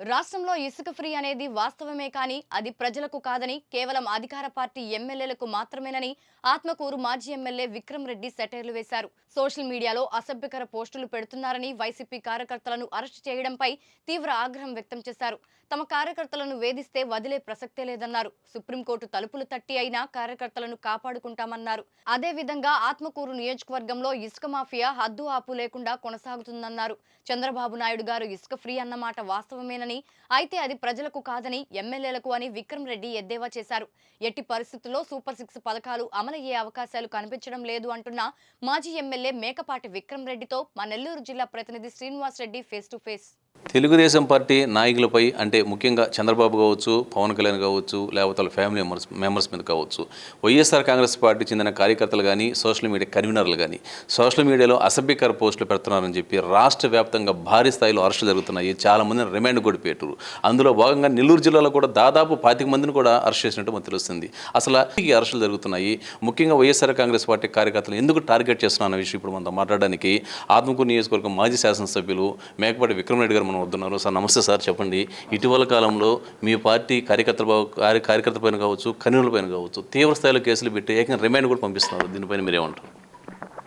రాష్ట్రంలో ఇసుక ఫ్రీ అనేది వాస్తవమే కానీ అది ప్రజలకు కాదని కేవలం అధికార పార్టీ ఎమ్మెల్యేలకు మాత్రమేనని ఆత్మకూరు మాజీ ఎమ్మెల్యే విక్రమ్ రెడ్డి సెటైర్లు వేశారు. సోషల్ మీడియాలో అసభ్యకర పోస్టులు పెడుతున్నారని వైసీపీ కార్యకర్తలను అరెస్టు చేయడంపై తీవ్ర ఆగ్రహం వ్యక్తం చేశారు. తమ కార్యకర్తలను వేధిస్తే వదిలే ప్రసక్తే లేదన్నారు. సుప్రీంకోర్టు తలుపులు తట్టి అయినా కార్యకర్తలను కాపాడుకుంటామన్నారు. అదే విధంగా ఆత్మకూరు నియోజకవర్గంలో ఇసుక మాఫియా హద్దు ఆపు లేకుండా కొనసాగుతుందన్నారు. చంద్రబాబు నాయుడు గారు ఇసుక ఫ్రీ అన్నమాట వాస్తవమేనని అయితే అది ప్రజలకు కాదని ఎమ్మెల్యేలకు అని విక్రమ్ రెడ్డి ఎద్దేవా చేశారు. ఎట్టి పరిస్థితుల్లో సూపర్ సిక్స్ పథకాలు అమలయ్యే అవకాశాలు కనిపించడం లేదు అంటున్న మాజీ ఎమ్మెల్యే మేకపాటి విక్రమ్ రెడ్డితో మా నెల్లూరు జిల్లా ప్రతినిధి Srinivas Reddy face to face. Telugu Desam party నాయకులపై అంటే ముఖ్యంగా చంద్రబాబు కావచ్చు పవన్ కళ్యాణ్ కావచ్చు లేకపోతే వాళ్ళ ఫ్యామిలీ మెంబర్స్ మెంబర్స్ మీద కావచ్చు వైఎస్ఆర్ కాంగ్రెస్ పార్టీ చెందిన కార్యకర్తలు కానీ సోషల్ మీడియా కన్వీనర్లు కానీ సోషల్ మీడియాలో అసభ్యకర పోస్టులు పెడుతున్నారని చెప్పి రాష్ట్ర వ్యాప్తంగా భారీ స్థాయిలో అరెస్టులు జరుగుతున్నాయి. చాలామందిని రిమాండ్ కూడా పెట్టారు అందులో భాగంగా నెల్లూరు జిల్లాలో కూడా దాదాపు పాతిక మందిని కూడా అరెస్ట్ చేసినట్టు మనకు తెలుస్తుంది. అసలు ఈ అరెస్టులు జరుగుతున్నాయి. ముఖ్యంగా వైఎస్ఆర్ కాంగ్రెస్ పార్టీ కార్యకర్తలు ఎందుకు టార్గెట్ చేస్తున్నా అన్న విషయం ఇప్పుడు మనతో మాట్లాడడానికి ఆత్మకూరు నియోజకవర్గం మాజీ శాసనసభ్యులు మేకపాటి విక్రమరెడ్డి గారు మనం వస్తున్నారు సార్ నమస్తే సార్ చెప్పండి. ఇటీవల కాలంలో మీ పార్టీ కార్యకర్తల కార్య- కార్యకర్తల పైన కావచ్చు కన్నుల పైన కావచ్చు తీవ్ర స్థాయిలో కేసులు పెట్టి ఏకంగా రిమాండ్ కూడా పంపిస్తున్నారు. దీనిపైన మీరేమంటారు?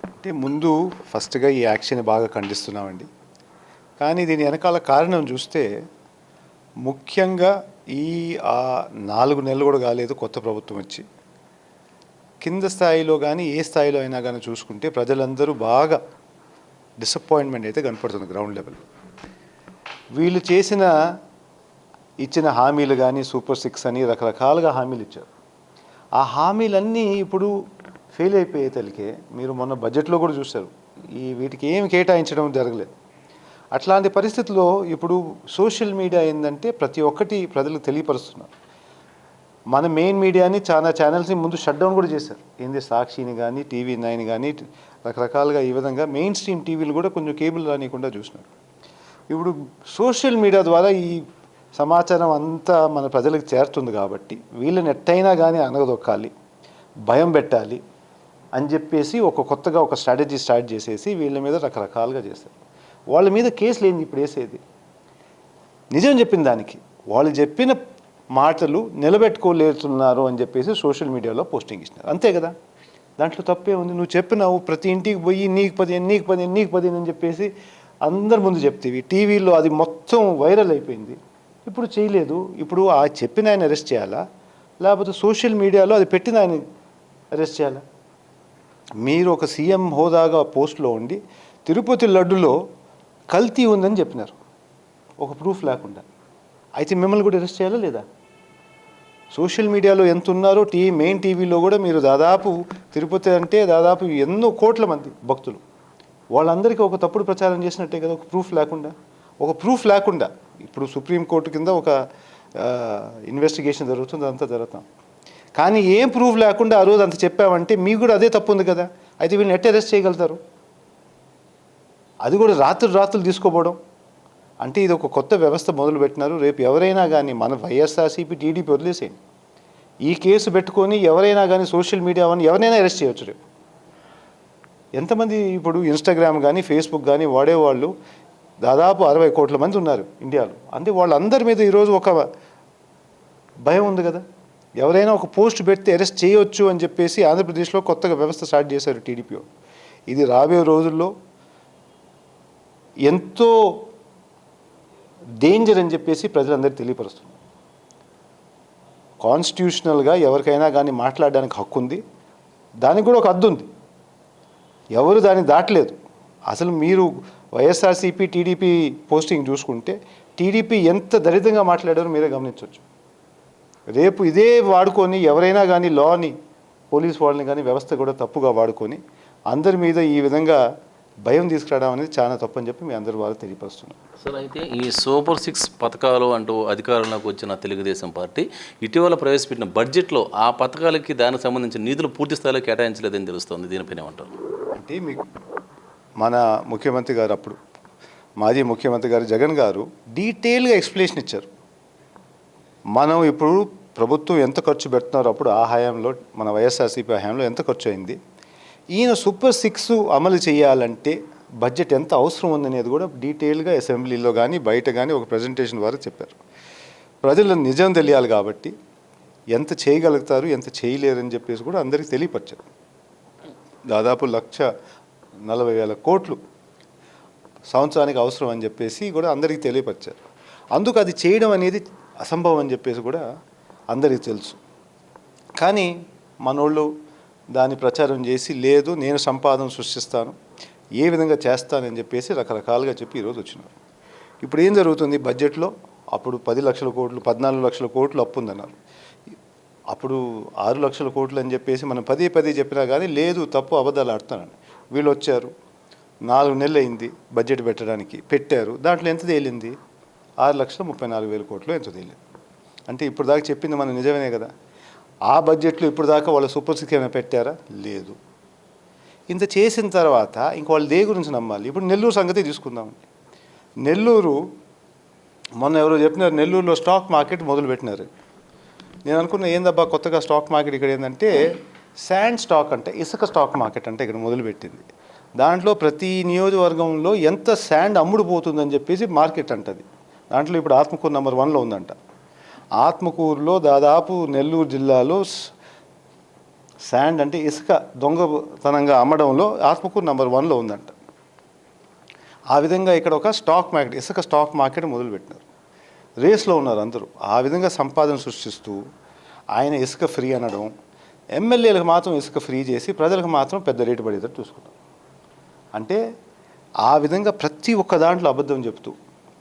అంటే ముందు ఫస్ట్గా ఈ యాక్షన్ బాగా ఖండిస్తున్నామండి. కానీ దీని వెనకాల కారణం చూస్తే ముఖ్యంగా ఈ ఆ నాలుగు నెలలు కూడా కాలేదు కొత్త ప్రభుత్వం వచ్చి. కింద స్థాయిలో కానీ ఏ స్థాయిలో అయినా కానీ చూసుకుంటే ప్రజలందరూ బాగా డిసప్పాయింట్మెంట్ అయితే కనపడుతుంది గ్రౌండ్ లెవెల్ వీళ్ళు చేసిన ఇచ్చిన హామీలు కానీ సూపర్ సిక్స్ అని రకరకాలుగా హామీలు ఇచ్చారు. ఆ హామీలన్నీ ఇప్పుడు ఫెయిల్ అయిపోయే తలికే మీరు మొన్న బడ్జెట్లో కూడా చూశారు. ఈ వీటికి ఏమి కేటాయించడం జరగలేదు. అట్లాంటి పరిస్థితుల్లో ఇప్పుడు సోషల్ మీడియా ఏంటంటే ప్రతి ఒక్కటి ప్రజలకు తెలియపరుస్తున్నారు. మన మెయిన్ మీడియాని చాలా ఛానల్స్ని ముందు షట్ డౌన్ కూడా చేశారు. ఏంది సాక్షిని కానీ టీవీ నైన్ కానీ రకరకాలుగా ఈ విధంగా మెయిన్ స్ట్రీమ్ టీవీలు కూడా కొంచెం కేబుల్ రానియకుండా చూసినారు. ఇప్పుడు సోషల్ మీడియా ద్వారా ఈ సమాచారం అంతా మన ప్రజలకు చేరుతుంది కాబట్టి వీళ్ళని ఎట్టయినా కానీ అనగదొక్కాలి భయం పెట్టాలి అని చెప్పేసి ఒక కొత్తగా ఒక స్ట్రాటజీ స్టార్ట్ చేసేసి వీళ్ళ మీద రకరకాలుగా చేస్తారు. వాళ్ళ మీద కేసులు ఏంది ఇప్పుడు వేసేది? నిజం చెప్పిన దానికి వాళ్ళు చెప్పిన మాటలు నిలబెట్టుకోలేతున్నారు అని చెప్పేసి సోషల్ మీడియాలో పోస్టింగ్ ఇచ్చినారు. అంతే కదా? దాంట్లో తప్పే ఉంది. నువ్వు చెప్పినావు ప్రతి ఇంటికి పోయి నీకు పదిహేను నీకు పదిహేను నీకు పదిహేను అని చెప్పేసి అందరి ముందు చెప్తేవి. టీవీలో అది మొత్తం వైరల్ అయిపోయింది. ఇప్పుడు చేయలేదు. ఇప్పుడు ఆ చెప్పిన ఆయన అరెస్ట్ చేయాలా? లేకపోతే సోషల్ మీడియాలో అది పెట్టిన ఆయన అరెస్ట్ చేయాలా? మీరు ఒక సీఎం హోదాగా పోస్ట్లో ఉండి తిరుపతి లడ్డులో కల్తీ ఉందని చెప్పినారు. ఒక ప్రూఫ్ లేకుండా. అయితే మిమ్మల్ని కూడా అరెస్ట్ చేయాలా లేదా? సోషల్ మీడియాలో ఎంత ఉన్నారో టీ మెయిన్ టీవీలో కూడా మీరు దాదాపు తిరుపతి అంటే దాదాపు ఎన్నో కోట్ల మంది భక్తులు. వాళ్ళందరికీ ఒక తప్పుడు ప్రచారం చేసినట్టే కదా ఒక ప్రూఫ్ లేకుండా. ఒక ప్రూఫ్ లేకుండా. ఇప్పుడు సుప్రీంకోర్టు కింద ఒక ఇన్వెస్టిగేషన్ జరుగుతుంది అదంతా జరుగుతాం. కానీ ఏం ప్రూఫ్ లేకుండా ఆ రోజు అంత చెప్పామంటే మీకు కూడా అదే తప్పు ఉంది కదా. అయితే వీళ్ళని ఎట్ అరెస్ట్ చేయగలుగుతారు? అది కూడా రాత్రులు రాత్రులు తీసుకోపోవడం. అంటే ఇది ఒక కొత్త వ్యవస్థ మొదలుపెట్టినారు రేపు ఎవరైనా కానీ మన వైఎస్ఆర్సీపీ టీడీపీ వదిలేసేయండి. ఈ కేసు పెట్టుకొని ఎవరైనా కానీ సోషల్ మీడియా అని ఎవరైనా అరెస్ట్ చేయవచ్చు రేపు. ఎంతమంది ఇప్పుడు ఇన్స్టాగ్రామ్ కానీ ఫేస్బుక్ కానీ వాడేవాళ్ళు దాదాపు అరవై కోట్ల మంది ఉన్నారు ఇండియాలో. అంటే వాళ్ళందరి మీద ఈరోజు ఒక భయం ఉంది కదా. ఎవరైనా ఒక పోస్ట్ పెడితే అరెస్ట్ చేయొచ్చు అని చెప్పేసి ఆంధ్రప్రదేశ్లో కొత్తగా వ్యవస్థ స్టార్ట్ చేశారు టీడీపీ ఇది రాబోయే రోజుల్లో ఎంతో డేంజర్ అని చెప్పేసి ప్రజలందరికీ తెలియపరుస్తున్నారు కాన్స్టిట్యూషనల్గా ఎవరికైనా కానీ మాట్లాడడానికి హక్కు ఉంది దానికి కూడా ఒక అద్దు ఉంది. ఎవరు దాన్ని దాటలేదు. అసలు మీరు వైఎస్ఆర్సీపీ టీడీపీ పోస్టింగ్ చూసుకుంటే టీడీపీ ఎంత దరిద్రంగా మాట్లాడారో మీరే గమనించవచ్చు. రేపు ఇదే వాడుకొని ఎవరైనా కానీ లాని పోలీస్ వాళ్ళని కానీ వ్యవస్థ కూడా తప్పుగా వాడుకొని అందరి మీద ఈ విధంగా భయం తీసుకురావడం అనేది చాలా తప్పని చెప్పి మీ అందరి వాళ్ళు తెలియపరుస్తున్నారు. సార్ అయితే ఈ సూపర్ సిక్స్ పథకాలు అంటూ అధికారంలోకి వచ్చిన తెలుగుదేశం పార్టీ ఇటీవల ప్రవేశపెట్టిన బడ్జెట్లో ఆ పథకాలకి దానికి సంబంధించిన నిధులు పూర్తి స్థాయిలో కేటాయించలేదని తెలుస్తోంది. దీనిపైన ఏమంటారు? అంటే మీకు మన ముఖ్యమంత్రి గారు అప్పుడు మాజీ ముఖ్యమంత్రి గారు జగన్ గారు డీటెయిల్గా ఎక్స్ప్లెనేషన్ ఇచ్చారు. మనం ఇప్పుడు ప్రభుత్వం ఎంత ఖర్చు పెడుతున్నారో అప్పుడు ఆ హయాంలో మన వైఎస్ఆర్సీపీ హయాంలో ఎంత ఖర్చు అయింది? ఈయన సూపర్ సిక్స్ అమలు చేయాలంటే బడ్జెట్ ఎంత అవసరం ఉందనేది కూడా డీటెయిల్గా అసెంబ్లీలో కానీ బయట కానీ ఒక ప్రజెంటేషన్ ద్వారా చెప్పారు. ప్రజలు నిజం తెలియాలి కాబట్టి ఎంత చేయగలుగుతారు ఎంత చేయలేరని చెప్పేసి కూడా అందరికీ తెలియపరిచారు. దాదాపు లక్ష నలభై వేల కోట్లు సంవత్సరానికి అవసరం అని చెప్పేసి కూడా అందరికీ తెలియపరిచారు. అందుకు అది చేయడం అనేది అసంభవం అని చెప్పేసి కూడా అందరికీ తెలుసు. కానీ మనోళ్ళు దాన్ని ప్రచారం చేసి లేదు నేను సంపాదన సృష్టిస్తాను ఏ విధంగా చేస్తానని చెప్పేసి రకరకాలుగా చెప్పి ఈరోజు వచ్చినారు. ఇప్పుడు ఏం జరుగుతుంది? బడ్జెట్లో అప్పుడు పది లక్షల కోట్లు పద్నాలుగు లక్షల కోట్లు అప్పు ఉందన్నారు. అప్పుడు ఆరు లక్షల కోట్లు అని చెప్పేసి మనం పదే పదే చెప్పినా కానీ లేదు తప్పు అబద్ధాలు ఆడుతున్నాను వీళ్ళు వచ్చారు. నాలుగు నెలలు అయింది బడ్జెట్ పెట్టడానికి. పెట్టారు. దాంట్లో ఎంత తేలింది? ఆరు లక్షల ముప్పై నాలుగు వేల కోట్లు ఎంత తేలింది? అంటే ఇప్పుడు దాకా చెప్పింది మనం నిజమేనే కదా. ఆ బడ్జెట్లో ఇప్పుడు దాకా వాళ్ళ సూపర్ సిక్స్ ఏమైనా పెట్టారా? లేదు. ఇంత చేసిన తర్వాత ఇంక వాళ్ళు దే గురించి నమ్మాలి? ఇప్పుడు నెల్లూరు సంగతి తీసుకుందాం. నెల్లూరు మొన్న ఎవరో చెప్పినారు నెల్లూరులో స్టాక్ మార్కెట్ మొదలు పెట్టినారు నేను అనుకున్న ఏందబ్బా కొత్తగా స్టాక్ మార్కెట్ ఇక్కడ ఏంటంటే శాండ్ స్టాక్ అంటే ఇసుక స్టాక్ మార్కెట్ అంటే ఇక్కడ మొదలుపెట్టింది. దాంట్లో ప్రతి నియోజకవర్గంలో ఎంత శాండ్ అమ్ముడుపోతుందని చెప్పేసి మార్కెట్ అంటది. దాంట్లో ఇప్పుడు ఆత్మకూరు నెంబర్ వన్లో ఉందంట. ఆత్మకూరులో దాదాపు నెల్లూరు జిల్లాలో శాండ్ అంటే ఇసుక దొంగతనంగా అమ్మడంలో ఆత్మకూరు నెంబర్ వన్లో ఉందంట. ఆ విధంగా ఇక్కడ ఒక స్టాక్ మార్కెట్ ఇసుక స్టాక్ మార్కెట్ మొదలుపెట్టినారు. రేస్లో ఉన్నారు అందరూ. ఆ విధంగా సంపాదన సృష్టిస్తూ ఆయన ఇసుక ఫ్రీ అనడం ఎమ్మెల్యేలకు మాత్రం ఇసుక ఫ్రీ చేసి ప్రజలకు మాత్రం పెద్ద రేటు పడేటట్టు చూసుకుంటాం. అంటే ఆ విధంగా ప్రతి ఒక్క దాంట్లో అబద్ధం చెప్తూ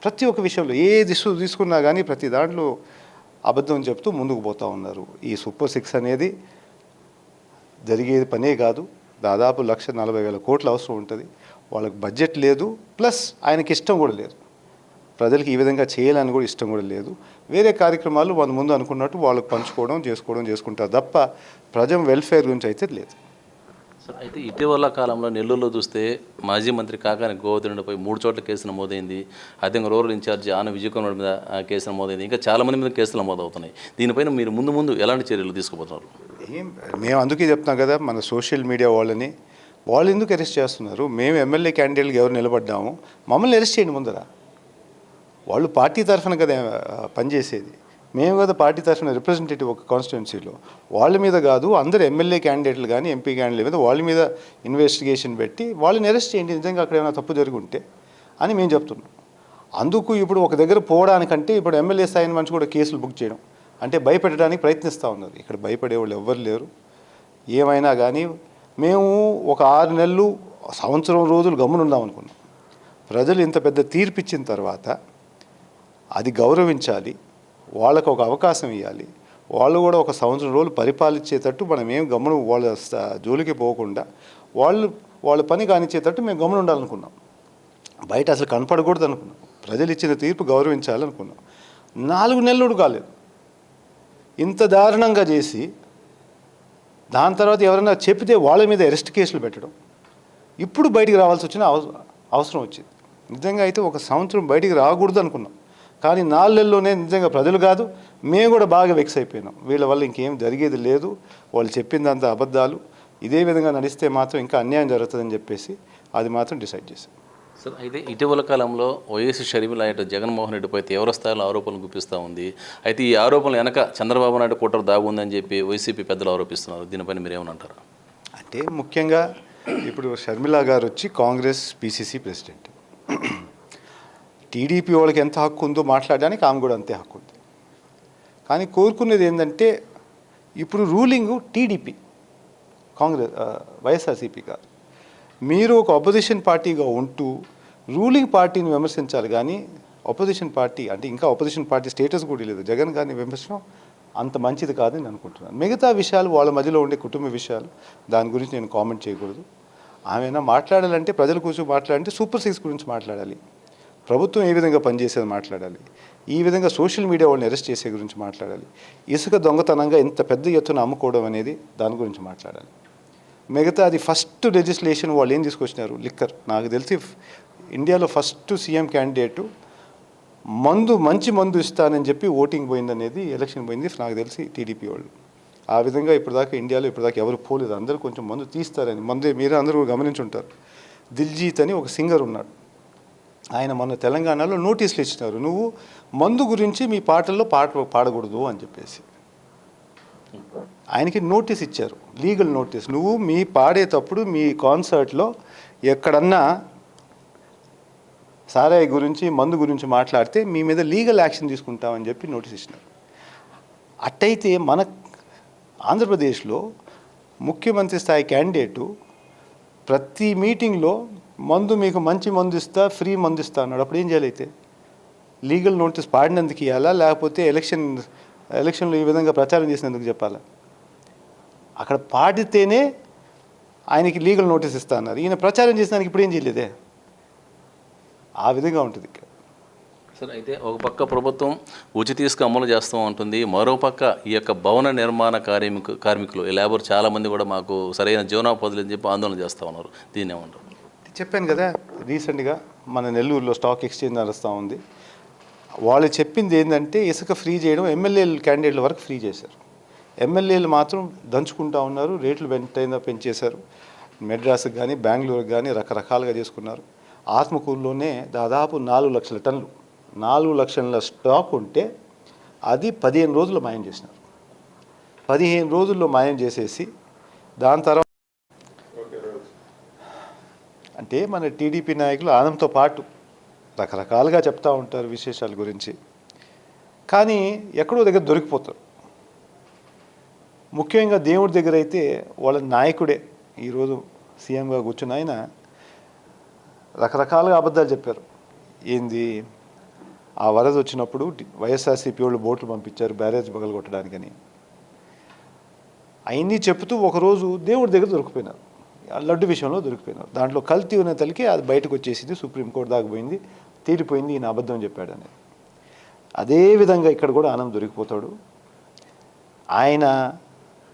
ప్రతి ఒక్క విషయంలో ఏ దిశ తీసుకున్నా కానీ ప్రతి దాంట్లో అబద్ధం చెప్తూ ముందుకు పోతూ ఉన్నారు. ఈ సూపర్ సిక్స్ అనేది జరిగేది పనే కాదు. దాదాపు లక్ష నలభై వేల కోట్ల అవసరం ఉంటుంది. వాళ్ళకి బడ్జెట్ లేదు. ప్లస్ ఆయనకి ఇష్టం కూడా లేదు. ప్రజలకు ఈ విధంగా చేయాలని కూడా ఇష్టం కూడా లేదు. వేరే కార్యక్రమాలు వాళ్ళ ముందు అనుకున్నట్టు వాళ్ళకి పంచుకోవడం చేసుకోవడం చేసుకుంటారు తప్ప ప్రజల వెల్ఫేర్ గురించి అయితే లేదు. సార్ అయితే ఇటీవల కాలంలో నెల్లూరులో చూస్తే మాజీ మంత్రి కాకాని గోవర్ధనుడిపై మూడు చోట్ల కేసు నమోదైంది. అదే రూరల్ ఇన్ఛార్జ్ ఆన విజయకుమార్ మీద కేసు నమోదైంది. ఇంకా చాలా మంది కేసులు నమోదవుతున్నాయి. దీనిపైన మీరు ముందు ముందు ఎలాంటి చర్యలు తీసుకుపోతున్నారు? ఏం మేము అందుకే చెప్తున్నాం కదా మన సోషల్ మీడియా వాళ్ళని. వాళ్ళు ఎందుకు అరెస్ట్ చేస్తున్నారు? మేము ఎమ్మెల్యే క్యాండిడేట్కి ఎవరు నిలబడ్డాము? మమ్మల్ని అరెస్ట్ చేయండి ముందర. వాళ్ళు పార్టీ తరఫున కదా పనిచేసేది. మేము కదా పార్టీ తరఫున రిప్రజెంటేటివ్ ఒక కాన్స్టిట్యున్సీలో వాళ్ళ మీద కాదు అందరు ఎమ్మెల్యే క్యాండిడేట్లు కానీ ఎంపీ క్యాండిడేట్ మీద వాళ్ళ మీద ఇన్వెస్టిగేషన్ పెట్టి వాళ్ళని అరెస్ట్ చేయండి. నిజంగా అక్కడ ఏమైనా తప్పు జరుగుంటే అని మేము చెప్తున్నాం. అందుకు ఇప్పుడు ఒక దగ్గర పోవడానికంటే ఇప్పుడు ఎమ్మెల్యే స్థాయి మనిషి కూడా కేసులు బుక్ చేయడం. అంటే భయపెట్టడానికి ప్రయత్నిస్తూ ఉన్నారు ఇక్కడ భయపడే వాళ్ళు ఎవ్వరు లేరు. ఏమైనా కానీ మేము ఒక ఆరు నెలలు సంవత్సరం రోజులు గమ్మునుందాం అనుకున్నాం. ప్రజలు ఇంత పెద్ద తీర్పు ఇచ్చిన తర్వాత అది గౌరవించాలి వాళ్ళకు ఒక అవకాశం ఇవ్వాలి వాళ్ళు కూడా ఒక సంవత్సరం రోజులు పరిపాలించేటట్టు మనం ఏం గమనం వాళ్ళ జోలికి పోకుండా వాళ్ళు వాళ్ళ పని కానిచ్చేటట్టు మేము గమనం ఉండాలనుకున్నాం. బయట అసలు కనపడకూడదు అనుకున్నాం. ప్రజలు ఇచ్చిన తీర్పు గౌరవించాలనుకున్నాం. నాలుగు నెలలు కాలేదు. ఇంత దారుణంగా చేసి దాని తర్వాత ఎవరైనా చెప్పితే వాళ్ళ మీద అరెస్ట్ కేసులు పెట్టడం. ఇప్పుడు బయటికి రావాల్సి వచ్చిన అవసరం వచ్చింది. నిజంగా అయితే ఒక సంవత్సరం బయటికి రాకూడదు అనుకున్నాం. కానీ నాలుగు నెలల్లోనే నిజంగా ప్రజలు కాదు మేము కూడా బాగా వెక్స్ అయిపోయినాం. వీళ్ళ వల్ల ఇంకేం జరిగేది లేదు. వాళ్ళు చెప్పిందంతా అబద్ధాలు. ఇదే విధంగా నడిస్తే మాత్రం ఇంకా అన్యాయం జరుగుతుందని చెప్పేసి అది మాత్రం డిసైడ్ చేశాం. సార్ అయితే ఇటీవల కాలంలో వైఎస్ షర్మిల ఇటు జగన్మోహన్ రెడ్డిపై తీవ్ర స్థాయిలో ఆరోపణలు గుప్పిస్తూ ఉంది. అయితే ఈ ఆరోపణలు వెనక చంద్రబాబు నాయుడు కుట్ర దాగుందని చెప్పి వైసీపీ పెద్దలు ఆరోపిస్తున్నారు. దీనిపైన మీరు ఏమనంటారు అంటే ముఖ్యంగా ఇప్పుడు షర్మిల గారు వచ్చి కాంగ్రెస్ పిసిసి ప్రెసిడెంట్. టీడీపీ వాళ్ళకి ఎంత హక్కు ఉందో మాట్లాడడానికి ఆమె కూడా అంతే హక్కు ఉంది. కానీ కోరుకునేది ఏంటంటే ఇప్పుడు రూలింగ్ టీడీపీ కాంగ్రెస్ వైఎస్ఆర్సీపీ కాదు. మీరు ఒక అపోజిషన్ పార్టీగా ఉంటూ రూలింగ్ పార్టీని విమర్శించాలి కానీ అపోజిషన్ పార్టీ అంటే ఇంకా అపోజిషన్ పార్టీ స్టేటస్ కూడా లేదు. జగన్ గారిని విమర్శనం అంత మంచిది కాదని అనుకుంటున్నాను. మిగతా విషయాలు వాళ్ళ మధ్యలో ఉండే కుటుంబ విషయాలు దాని గురించి నేను కామెంట్ చేయకూడదు. ఆమె మాట్లాడాలంటే ప్రజల కూర్చొని మాట్లాడాలంటే సూపర్ సిక్స్ గురించి మాట్లాడాలి. ప్రభుత్వం ఏ విధంగా పనిచేసేది మాట్లాడాలి? ఈ విధంగా సోషల్ మీడియా వాళ్ళని అరెస్ట్ చేసే గురించి మాట్లాడాలి. ఇసుక దొంగతనంగా ఇంత పెద్ద ఎత్తున అమ్ముకోవడం అనేది దాని గురించి మాట్లాడాలి. మిగతా అది ఫస్ట్ లెజిస్లేషన్ వాళ్ళు ఏం తీసుకొచ్చినారు? లిక్కర్. నాకు తెలిసి ఇండియాలో ఫస్ట్ సీఎం క్యాండిడేటు మందు మంచి మందు ఇస్తానని చెప్పి ఓటింగ్ పోయిందనేది ఎలక్షన్ పోయింది. నాకు తెలిసి టీడీపీ వాళ్ళు. ఆ విధంగా ఇప్పటిదాకా ఇండియాలో ఇప్పటిదాకా ఎవరు పోలేదు. అందరూ కొంచెం మందు తీస్తారని. మందు మీరు అందరూ గమనించుంటారు. దిల్జీత్ అని ఒక సింగర్ ఉన్నాడు. ఆయన మొన్న తెలంగాణలో నోటీసులు ఇచ్చినారు. నువ్వు మందు గురించి మీ పాటల్లో పాట పాడకూడదు అని చెప్పేసి. ఆయనకి నోటీస్ ఇచ్చారు. Legal notice. నువ్వు మీ పాడేటప్పుడు మీ కాన్సర్ట్లో ఎక్కడన్నా సారాయి గురించి మందు గురించి మాట్లాడితే మీ మీద లీగల్ యాక్షన్ తీసుకుంటామని చెప్పి నోటీస్ ఇచ్చినారు. అట్టయితే మన ఆంధ్రప్రదేశ్లో ముఖ్యమంత్రి స్థాయి క్యాండిడేటు ప్రతి మీటింగ్లో మందు మీకు మంచి మందు ఇస్తా ఫ్రీ మందు ఇస్తా అన్నాడు. అప్పుడు ఏం చేయాలి అయితే? లీగల్ నోటీస్ పాడినందుకు ఇవ్వాలా లేకపోతే ఎలక్షన్ ఎలక్షన్లో ఈ విధంగా ప్రచారం చేసినందుకు చెప్పాలా? అక్కడ పాడితేనే ఆయనకి లీగల్ నోటీస్ ఇస్తా అన్నారు. ఈయన ప్రచారం చేసినానికి ఇప్పుడు ఏం చేయలేదే? ఆ విధంగా ఉంటుంది ఇక్కడ. సార్ అయితే ఒక పక్క ప్రభుత్వం ఉచిత ఇసుక అమలు చేస్తూ ఉంటుంది మరో పక్క ఈ యొక్క భవన నిర్మాణ కార్మికు కార్మికులు ఈ లేబర్ చాలామంది కూడా మాకు సరైన జీవనోపాధులు అని చెప్పి ఆందోళన చేస్తూ ఉన్నారు. దీన్ని ఏమంటారు? చెప్పాను కదా రీసెంట్గా మన నెల్లూరులో స్టాక్ ఎక్స్చేంజ్ నడుస్తూ ఉంది. వాళ్ళు చెప్పింది ఏంటంటే ఇసుక ఫ్రీ చేయడం ఎమ్మెల్యేలు క్యాండిడేట్ల వరకు ఫ్రీ చేశారు. ఎమ్మెల్యేలు మాత్రం దంచుకుంటా ఉన్నారు రేట్లు వెంటనే పెంచేశారు. మెడ్రాస్కి కానీ బెంగళూరుకి కానీ రకరకాలుగా చేసుకున్నారు. ఆత్మకూరులోనే దాదాపు నాలుగు లక్షల టన్నులు నాలుగు లక్షల స్టాక్ ఉంటే అది పదిహేను రోజులు మాయం చేసినారు. పదిహేను రోజుల్లో మాయం చేసేసి దాని తర్వాత అంటే మన టీడీపీ నాయకులు ఆనందంతో పాటు రకరకాలుగా చెప్తూ ఉంటారు విశేషాల గురించి. కానీ ఎక్కడో దగ్గర దొరికిపోతారు. ముఖ్యంగా దేవుడి దగ్గర అయితే వాళ్ళ నాయకుడే ఈరోజు సీఎంగా కూర్చున్న ఆయన రకరకాలుగా అబద్ధాలు చెప్పారు. ఏంది? ఆ వరద వచ్చినప్పుడు వైఎస్ఆర్సీపీ వాళ్ళు బోట్లు పంపించారు బ్యారేజ్ బగలు కొట్టడానికని అవన్నీ చెప్తూ ఒకరోజు దేవుడి దగ్గర దొరికిపోయినారు. లడ్డు విషయంలో దొరికిపోయినారు. దాంట్లో కల్తీ ఉన్న తలికి అది బయటకు వచ్చేసింది సుప్రీంకోర్టు దాకా పోయింది తీరిపోయింది ఈయన అబద్ధం చెప్పాడు అనేది అదేవిధంగా ఇక్కడ కూడా ఆనంద్ దొరికిపోతాడు. ఆయన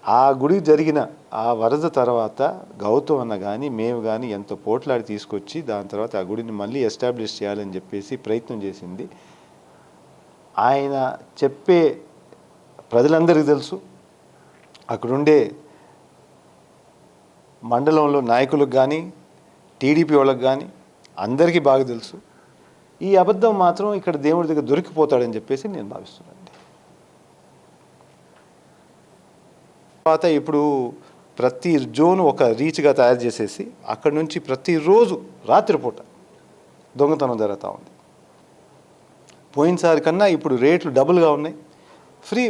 ఆ గుడి జరిగిన ఆ వరద తర్వాత గౌతమ్ అన్న కానీ మేము కానీ ఎంత పోట్లాడి తీసుకొచ్చి దాని తర్వాత ఆ గుడిని మళ్ళీ ఎస్టాబ్లిష్ చేయాలని చెప్పేసి ప్రయత్నం చేసింది. ఆయన చెప్పే ప్రజలందరికీ తెలుసు. అక్కడుండే మండలంలో నాయకులకు కానీ టీడీపీ వాళ్ళకి కానీ అందరికీ బాగా తెలుసు. ఈ అబద్ధం మాత్రం ఇక్కడ దేవుడి దగ్గర దొరికిపోతాడని చెప్పేసి నేను భావిస్తున్నాను తర్వాత ఇప్పుడు ప్రతి జోన్ ఒక రీచ్గా తయారు చేసేసి అక్కడ నుంచి ప్రతిరోజు రాత్రిపూట దొంగతనం జరుగుతూ ఉంది. పోయినసారి కన్నా ఇప్పుడు రేట్లు డబుల్గా ఉన్నాయి. ఫ్రీ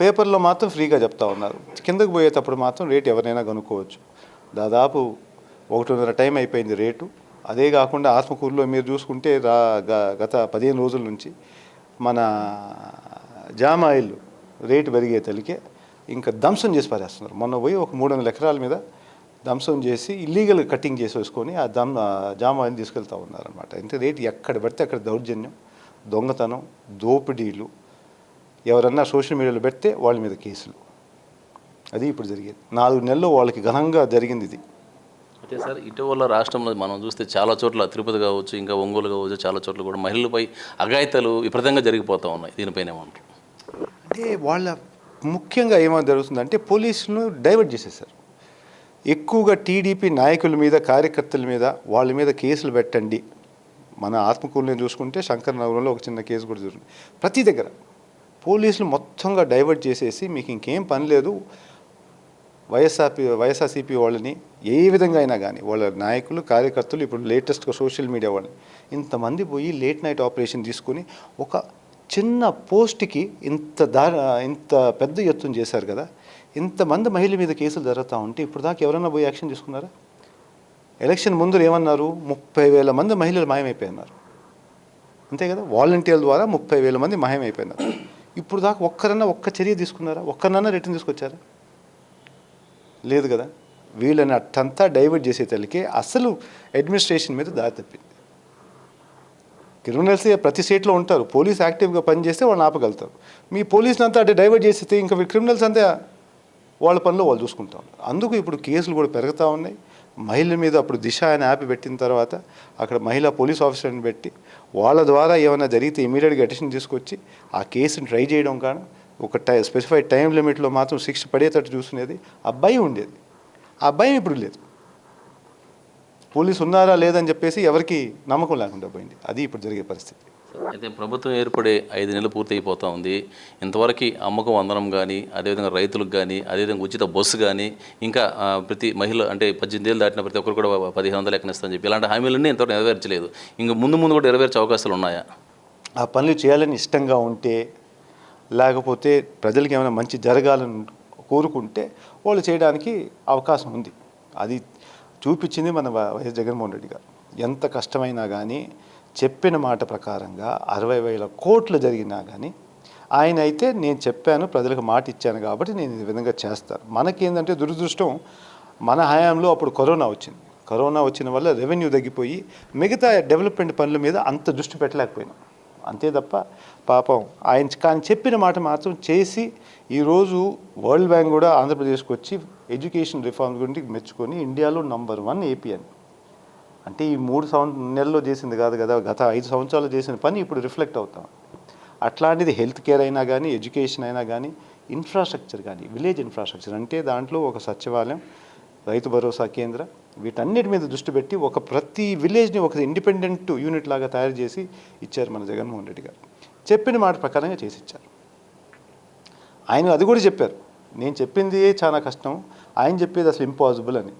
పేపర్లో మాత్రం ఫ్రీగా చెప్తా ఉన్నారు. కిందకు పోయేటప్పుడు మాత్రం రేట్ ఎవరైనా కనుక్కోవచ్చు దాదాపు ఒకటిన్నర టైం అయిపోయింది రేటు. అదే కాకుండా ఆత్మకూరులో మీరు చూసుకుంటే రా గ- గత పదిహేను రోజుల నుంచి మన జామ ఆయిల్ రేటు పెరిగే తలికే ఇంకా ధ్వంసం చేసి పారేస్తున్నారు. మొన్న పోయి ఒక మూడు వందల ఎకరాల మీద ధ్వంసం చేసి ఇల్లీగల్ కటింగ్ చేసేసుకొని ఆ దమ్ జామ ఆయిల్ తీసుకెళ్తా ఉన్నారనమాట అంటే రేటు ఎక్కడ పడితే అక్కడ దౌర్జన్యం దొంగతనం దోపిడీలు ఎవరన్నా సోషల్ మీడియాలో పెడితే వాళ్ళ మీద కేసులు. అది ఇప్పుడు జరిగేది. నాలుగు నెలల్లో వాళ్ళకి ఘనంగా జరిగింది ఇది. అయితే సార్ ఇటీవల రాష్ట్రంలో మనం చూస్తే చాలా చోట్ల తిరుపతి కావచ్చు ఇంకా ఒంగోలు కావచ్చు చాలా చోట్ల కూడా మహిళలపై అఘాయితాలు విపరీతంగా జరిగిపోతూ ఉన్నాయి. దీనిపైన ఏమంటారు? అంటే వాళ్ళ ముఖ్యంగా ఏమైనా జరుగుతుందంటే పోలీసులను డైవర్ట్ చేసేసారు ఎక్కువగా టీడీపీ నాయకుల మీద కార్యకర్తల మీద వాళ్ళ మీద కేసులు పెట్టండి. మన ఆత్మకూరుని చూసుకుంటే శంకర్ నగరంలో ఒక చిన్న కేసు కూడా జరుగుతుంది. ప్రతి దగ్గర పోలీసులు మొత్తంగా డైవర్ట్ చేసేసి మీకు ఇంకేం పని లేదు. వైఎస్ఆర్పి వైఎస్ఆర్సీపీ వాళ్ళని ఏ విధంగా అయినా కానీ వాళ్ళ నాయకులు కార్యకర్తలు ఇప్పుడు లేటెస్ట్గా సోషల్ మీడియా వాళ్ళని ఇంతమంది పోయి లేట్ నైట్ ఆపరేషన్ తీసుకుని ఒక చిన్న పోస్ట్కి ఇంత దా ఇంత పెద్ద ఎత్తున చేశారు కదా ఇంతమంది మహిళల మీద కేసులు జరుగుతూ ఉంటే ఇప్పుడు దాకా ఎవరైనా పోయి యాక్షన్ తీసుకున్నారా? ఎలక్షన్ ముందు ఏమన్నారు? ముప్పై వేల మంది మహిళలు మాయమైపోయినారు. అంతే కదా? వాలంటీర్ల ద్వారా ముప్పై వేల మంది మాయమైపోయినారు. ఇప్పుడు దాకా ఒక్కరన్నా ఒక్క చర్య తీసుకున్నారా? ఒక్కరన్నా రిటర్న్ తీసుకొచ్చారా? లేదు కదా? వీళ్ళని అట్టంతా డైవర్ట్ చేసే తల్లికి అసలు అడ్మినిస్ట్రేషన్ మీద దారి తప్పింది. క్రిమినల్స్ ప్రతి స్టేట్లో ఉంటారు. పోలీస్ యాక్టివ్గా పనిచేస్తే వాళ్ళని ఆపగలుగుతారు. మీ పోలీసులు అంతా అటు డైవర్ట్ చేసేస్తే ఇంకా క్రిమినల్స్ అంతా వాళ్ళ పనిలో వాళ్ళు చూసుకుంటా ఉన్నారు అందుకు ఇప్పుడు కేసులు కూడా పెరుగుతూ ఉన్నాయి. మహిళల మీద అప్పుడు దిశ అని యాప్ పెట్టిన తర్వాత అక్కడ మహిళా పోలీస్ ఆఫీసర్ని పెట్టి వాళ్ళ ద్వారా ఏమైనా జరిగితే ఇమీడియట్గా అటెన్షన్ తీసుకొచ్చి ఆ కేసుని ట్రై చేయడం కానీ ఒక టై స్పెసిఫైడ్ టైం లిమిట్లో మాత్రం శిక్ష పడేటట్టు చూసుకునేది అబ్బాయి ఉండేది. ఆ భయం ఇప్పుడు లేదు. పోలీసు ఉన్నారా లేదని చెప్పేసి ఎవరికి నమ్మకం లేకుండా పోయింది. అది ఇప్పుడు జరిగే పరిస్థితి. అయితే ప్రభుత్వం ఏర్పడే ఐదు నెలలు పూర్తి అయిపోతూ ఉంది. ఇంతవరకు అమ్మకం వందనం కానీ అదేవిధంగా రైతులకు కానీ అదేవిధంగా ఉచిత బస్సు కానీ ఇంకా ఆ, ప్రతి మహిళ అంటే పద్దెనిమిది ఏళ్ళు దాటిన ప్రతి ఒక్కరు కూడా పదిహేను వందలు ఎక్కనిస్తామని చెప్పి ఇలాంటి హామీలన్నీ ఇంతవరకు నెరవేర్చలేదు. ఇంక ముందు ముందు కూడా నెరవేర్చే అవకాశాలు ఉన్నాయా? ఆ పనులు చేయాలని ఇష్టంగా ఉంటే లేకపోతే ప్రజలకి ఏమైనా మంచి జరగాలని కోరుకుంటే వాళ్ళు చేయడానికి అవకాశం ఉంది. అది చూపించింది మన వైఎస్ జగన్మోహన్ రెడ్డి గారు. ఎంత కష్టమైనా కానీ చెప్పిన మాట ప్రకారంగా అరవై వేల కోట్లు జరిగినా కానీ ఆయన అయితే నేను చెప్పాను ప్రజలకు మాట ఇచ్చాను కాబట్టి నేను ఈ విధంగా చేస్తాను. మనకేంటంటే దురదృష్టం మన హయాంలో అప్పుడు కరోనా వచ్చింది. కరోనా వచ్చిన వల్ల రెవెన్యూ తగ్గిపోయి మిగతా డెవలప్మెంట్ పనుల మీద అంత దృష్టి పెట్టలేకపోయినాం. అంతే తప్ప పాపం. ఆయన కానీ చెప్పిన మాట మాత్రం చేసి ఈరోజు వరల్డ్ బ్యాంక్ కూడా ఆంధ్రప్రదేశ్కి వచ్చి ఎడ్యుకేషన్ రిఫార్మ్ గురించి మెచ్చుకొని ఇండియాలో నంబర్ వన్ ఏపీ అని అంటే ఈ మూడు సంవ నెలలో చేసింది కాదు కదా గత ఐదు సంవత్సరాలు చేసిన పని ఇప్పుడు రిఫ్లెక్ట్ అవుతాం. అట్లాంటిది హెల్త్ కేర్ అయినా కానీ ఎడ్యుకేషన్ అయినా కానీ ఇన్ఫ్రాస్ట్రక్చర్ కానీ విలేజ్ ఇన్ఫ్రాస్ట్రక్చర్ అంటే దాంట్లో ఒక సచివాలయం రైతు భరోసా కేంద్రం వీటన్నిటి మీద దృష్టి పెట్టి ఒక ప్రతి విలేజ్ని ఒక ఇండిపెండెంట్ యూనిట్ లాగా తయారు చేసి ఇచ్చారు మన జగన్మోహన్ రెడ్డి గారు. చెప్పిన మాట ప్రకారంగా చేసి ఇచ్చారు ఆయన అది కూడా చెప్పారు. నేను చెప్పింది చాలా కష్టం ఆయన చెప్పేది అసలు ఇంపాసిబుల్ అని.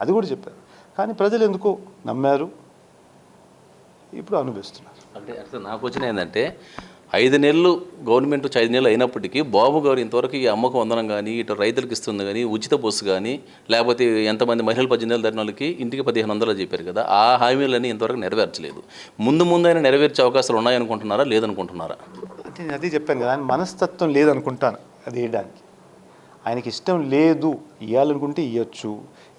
అది కూడా చెప్పారు. కానీ ప్రజలు ఎందుకో నమ్మారు? ఇప్పుడు అనుభవిస్తున్నారు. అంటే అసలు నాకు వచ్చిన ఏంటంటే ఐదు నెలలు గవర్నమెంట్ వచ్చి ఐదు నెలలు అయినప్పటికీ బాబు గారు ఇంతవరకు ఈ అమ్మకం వందనం కానీ ఇటు రైతులకు ఇస్తుంది కానీ ఉచిత బస్సు కానీ లేకపోతే ఎంతమంది మహిళలు పద్దెనిమిది నెలలు దాటిన వాళ్ళకి ఇంటికి పదిహేను వందలు చెప్పారు కదా ఆ హామీలన్నీ ఇంతవరకు నెరవేర్చలేదు. ముందు ముందు అయినా నెరవేర్చే అవకాశాలు ఉన్నాయనుకుంటున్నారా లేదనుకుంటున్నారా? అంటే నేను అదే చెప్పాను కదా ఆయన మనస్తత్వం లేదనుకుంటాను అది వేయడానికి. ఆయనకి ఇష్టం లేదు ఇవ్వాలనుకుంటే ఇవ్వచ్చు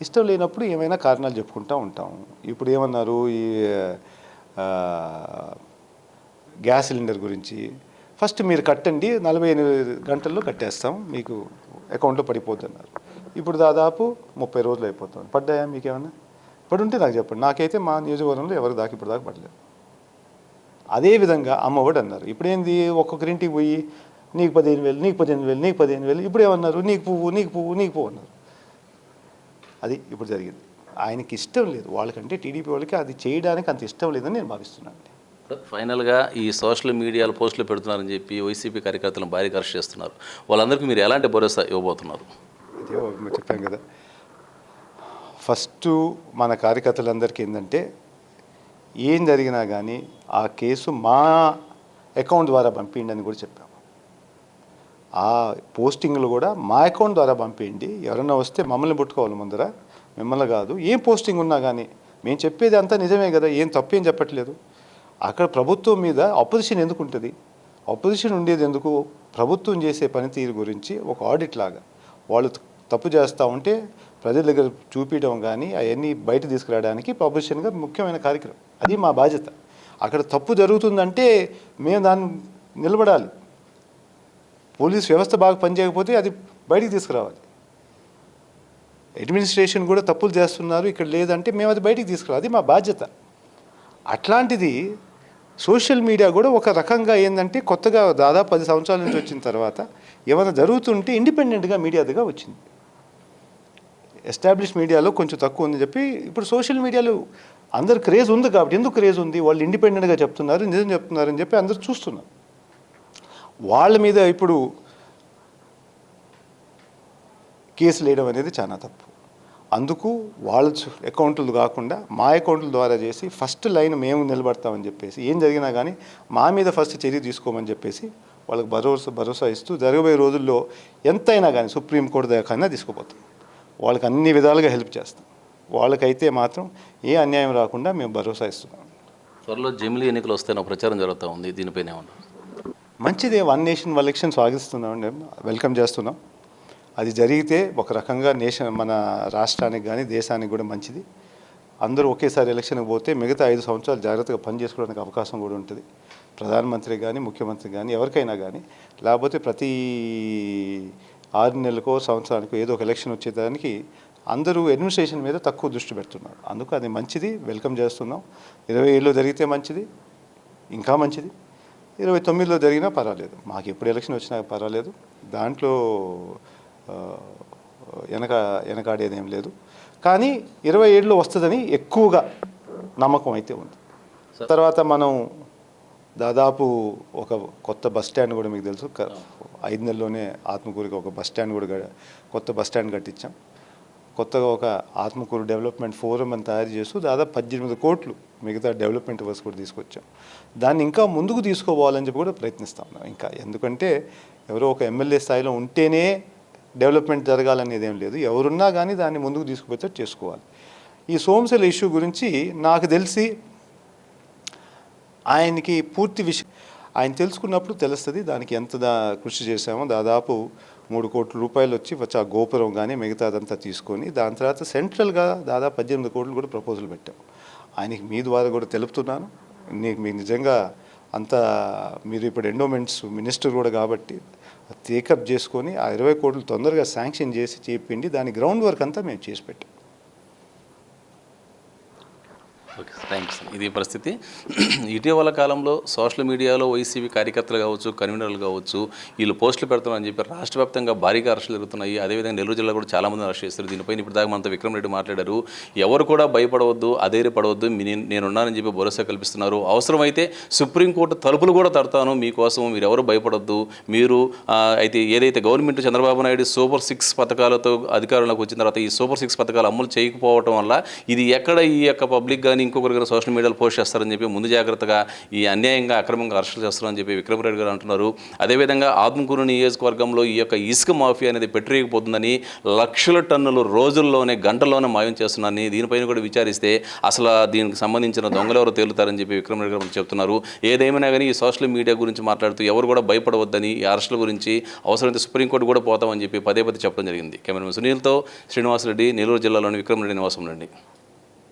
ఇష్టం లేనప్పుడు ఏమైనా కారణాలు చెప్పుకుంటూ ఉంటాం. ఇప్పుడు ఏమన్నారు ఈ గ్యాస్ సిలిండర్ గురించి. ఫస్ట్ మీరు కట్టండి నలభై ఎనిమిది గంటల్లో కట్టేస్తాం మీకు అకౌంట్లో పడిపోద్ది అన్నారు ఇప్పుడు దాదాపు ముప్పై రోజులు అయిపోతుంది. పడ్డాయా మీకేమన్నా? పడుంటే నాకు చెప్పండి. నాకైతే మా నియోజకవర్గంలో ఎవరు దాకా ఇప్పుడు దాకా పడలేదు. అదేవిధంగా అమ్మఒడి అన్నారు. ఇప్పుడేంది ఒక్కొక్కరింటికి పోయి నీకు పదిహేను వేలు నీకు పదిహేను వేలు నీకు పదిహేను వేలు ఇప్పుడు ఏమన్నారు? నీకు పువ్వు నీకు పువ్వు నీకు పువ్వు అన్నారు. అది ఇప్పుడు జరిగింది. ఆయనకి ఇష్టం లేదు. వాళ్ళకంటే టీడీపీ వాళ్ళకి అది చేయడానికి అంత ఇష్టం లేదని నేను భావిస్తున్నాను. ఫైనల్గా ఈ సోషల్ మీడియాలో పోస్టులు పెడుతున్నారని చెప్పి వైసీపీ కార్యకర్తలను భారీగా అరెస్ట్ చేస్తున్నారు. వాళ్ళందరికీ మీరు ఎలాంటి భరోసా ఇవ్వబోతున్నారు? చెప్పాం కదా. ఫస్ట్ మన కార్యకర్తలందరికీ ఏంటంటే ఏం జరిగినా కానీ ఆ కేసు మా అకౌంట్ ద్వారా పంపించండి అని కూడా చెప్పాము ఆ పోస్టింగ్లు కూడా మా అకౌంట్ ద్వారా పంపించండి ఎవరైనా వస్తే మమ్మల్ని పుట్టుకోవాలి ముందర. మిమ్మల్ని కాదు. ఏం పోస్టింగ్ ఉన్నా కానీ మేము చెప్పేది అంతా నిజమే కదా. ఏం తప్పేం చెప్పట్లేదు. అక్కడ ప్రభుత్వం మీద అపోజిషన్ ఎందుకు ఉంటుంది అపోజిషన్ ఉండేది ఎందుకు? ప్రభుత్వం చేసే పనితీరు గురించి ఒక ఆడిట్ లాగా. వాళ్ళు తప్పు చేస్తూ ఉంటే ప్రజల దగ్గర చూపించడం కానీ అవన్నీ బయట తీసుకురావడానికి పబ్లిషన్గా ముఖ్యమైన కార్యక్రమం. అది మా బాధ్యత. అక్కడ తప్పు జరుగుతుందంటే మేము దాన్ని నిలబడాలి. పోలీస్ వ్యవస్థ బాగా పనిచేయకపోతే అది బయటికి తీసుకురావాలి. అడ్మినిస్ట్రేషన్ కూడా తప్పులు చేస్తున్నారు ఇక్కడ లేదంటే మేము అది బయటికి తీసుకురావాలి. అది మా బాధ్యత. అట్లాంటిది సోషల్ మీడియా కూడా ఒక రకంగా ఏంటంటే కొత్తగా దాదాపు పది సంవత్సరాల నుంచి వచ్చిన తర్వాత ఏమైనా జరుగుతుంటే ఇండిపెండెంట్గా మీడియాదిగా వచ్చింది. ఎస్టాబ్లిష్ మీడియాలో కొంచెం తక్కువ ఉందని చెప్పి ఇప్పుడు సోషల్ మీడియాలో అందరు క్రేజ్ ఉంది కాబట్టి ఎందుకు క్రేజ్ ఉంది? వాళ్ళు ఇండిపెండెంట్గా చెప్తున్నారు నిజం చెప్తున్నారు అని చెప్పి అందరు చూస్తున్నారు. వాళ్ళ మీద ఇప్పుడు కేసులు వేయడం అనేది చాలా తప్పు. అందుకు వాళ్ళ అకౌంట్లు కాకుండా మా అకౌంట్ల ద్వారా చేసి ఫస్ట్ లైన్ మేము నిలబడతామని చెప్పేసి ఏం జరిగినా కానీ మా మీద ఫస్ట్ చర్య తీసుకోమని చెప్పేసి వాళ్ళకి భరోసా భరోసా ఇస్తూ జరగబోయే రోజుల్లో ఎంతైనా కానీ సుప్రీంకోర్టు దాకా తీసుకుపోతాం. వాళ్ళకి అన్ని విధాలుగా హెల్ప్ చేస్తాం. వాళ్ళకైతే మాత్రం ఏ అన్యాయం రాకుండా మేము భరోసా ఇస్తున్నాం. త్వరలో జమిలీ ఎన్నికలు వస్తే ప్రచారం జరుగుతూ ఉంది. దీనిపైన ఏమన్నా మంచిదే వన్ నేషన్ వన్ ఎలక్షన్ స్వాగతిస్తున్నాం వెల్కమ్ చేస్తున్నాం. అది జరిగితే ఒక రకంగా నేషన్ మన రాష్ట్రానికి కానీ దేశానికి కూడా మంచిది. అందరూ ఒకేసారి ఎలక్షన్కి పోతే మిగతా ఐదు సంవత్సరాలు జాగ్రత్తగా పని చేసుకోవడానికి అవకాశం కూడా ఉంటుంది. ప్రధానమంత్రి కానీ ముఖ్యమంత్రి కానీ ఎవరికైనా కానీ లేకపోతే ప్రతి ఆరు నెలలకో సంవత్సరానికో ఏదో ఒక ఎలక్షన్ వచ్చేదానికి అందరూ అడ్మినిస్ట్రేషన్ మీద తక్కువ దృష్టి పెడుతున్నారు. అందుకు అది మంచిది. వెల్కమ్ చేస్తున్నాం. ఇరవై ఏళ్ళు జరిగితే మంచిది. ఇంకా మంచిది. ఇరవై తొమ్మిదిలో జరిగినా పర్వాలేదు. మాకు ఎప్పుడు ఎలక్షన్ వచ్చినా పర్వాలేదు. దాంట్లో వెనక వెనకాడేది ఏం లేదు. కానీ ఇరవై ఏడులో వస్తుందని ఎక్కువగా నమ్మకం అయితే ఉంది. తర్వాత మనం దాదాపు ఒక కొత్త బస్ స్టాండ్ కూడా మీకు తెలుసు. ఐదు నెలల్లోనే ఆత్మకూరుకి ఒక బస్ స్టాండ్ కూడా కొత్త బస్ స్టాండ్ కట్టించాం. కొత్తగా ఒక ఆత్మకూరు డెవలప్మెంట్ ఫోరం అని తయారు చేస్తూ దాదాపు పద్దెనిమిది కోట్లు మిగతా డెవలప్మెంట్ వర్క్స్ కూడా తీసుకొచ్చాం. దాన్ని ఇంకా ముందుకు తీసుకోవాలని చెప్పి కూడా ప్రయత్నిస్తాం. ఇంకా ఎందుకంటే ఎవరో ఒక ఎమ్మెల్యే స్థాయిలో ఉంటేనే డెవలప్మెంట్ జరగాలనేది ఏం లేదు. ఎవరున్నా కానీ దాన్ని ముందుకు తీసుకుపోతే చేసుకోవాలి. ఈ సోమశల ఇష్యూ గురించి నాకు తెలిసి ఆయనకి పూర్తి విషయం ఆయన తెలుసుకున్నప్పుడు తెలుస్తుంది. దానికి ఎంత దా కృషి చేశామో దాదాపు మూడు కోట్ల రూపాయలు వచ్చి వచ్చి ఆ గోపురం కానీ మిగతాదంతా తీసుకొని దాని తర్వాత సెంట్రల్గా దాదాపు పద్దెనిమిది కోట్లు కూడా ప్రపోజల్ పెట్టాం. ఆయనకి మీ ద్వారా కూడా తెలుపుతున్నాను. నీకు మీకు నిజంగా అంత మీరు ఇప్పుడు ఎండోమెంట్స్ మినిస్టర్ కూడా కాబట్టి టేకప్ చేసుకొని ఆ ఇరవై కోట్లు తొందరగా శాంక్షన్ చేసి చెప్పిండి దాని గ్రౌండ్ వర్క్ అంతా మేము చేసి పెట్టాం. ఓకే థ్యాంక్స్ ఇది పరిస్థితి. ఇటీవల కాలంలో సోషల్ మీడియాలో వైసీపీ కార్యకర్తలు కావచ్చు కన్వీనర్లు కావచ్చు వీళ్ళు పోస్టులు పెడతామని చెప్పి రాష్ట్ర వ్యాప్తంగా భారీగా అరెస్టులు జరుగుతున్నాయి అదేవిధంగా నెల్లూరు జిల్లా కూడా చాలా మంది అరెస్ట్ చేస్తారు దీనిపైన ఇప్పుడు దాకా మనతో విక్రమ్ రెడ్డి మాట్లాడారు. ఎవరు కూడా భయపడవద్దు అధైర్యపడవద్దు. పడవద్దు నేను- నేనున్నానని చెప్పి భరోసా కల్పిస్తున్నారు. అవసరమైతే సుప్రీంకోర్టు తలుపులు కూడా తడతాను. మీకోసం మీరు ఎవరు భయపడొద్దు. మీరు అయితే ఏదైతే government Chandrababu Naidu super six పథకాలతో అధికారంలోకి వచ్చిన తర్వాత ఈ సూపర్ సిక్స్ పథకాలు అమలు చేయకపోవడం వల్ల ఇది ఎక్కడ ఈ యొక్క పబ్లిక్ కానీ ఇంకొకరు కానీ సోషల్ మీడియాలో పోస్ట్ చేస్తారని చెప్పి ముందు జాగ్రత్తగా ఈ అన్యాయంగా అక్రమంగా అరెస్టులు చేస్తారని చెప్పి విక్రమరెడ్డి గారు అంటున్నారు. అదేవిధంగా ఆత్మకూరు నియోజకవర్గంలో ఈ యొక్క ఇసుక మాఫియా అనేది పెట్టరేయకపోతుందని లక్షల టన్నులు రోజుల్లోనే గంటల్లోనే మాయం చేస్తున్నారని దీనిపైన కూడా విచారిస్తే అసలు దీనికి సంబంధించిన దొంగలు ఎవరు తేలుతారని చెప్పి విక్రమరెడ్డి గారు చెప్తున్నారు. ఏదేమైనా కానీ ఈ సోషల్ మీడియా గురించి మాట్లాడుతూ ఎవరు కూడా భయపడవద్దని ఈ అరెస్టుల గురించి అవసరమైతే సుప్రీంకోర్టు కూడా పోతామని చెప్పి పదే పదే చెప్పడం జరిగింది. కెమెరామెన్ సునీల్తో శ్రీనివాసరెడ్డి నెల్లూరు జిల్లాలోని విక్రమరెడ్డి నివాసం నుండి.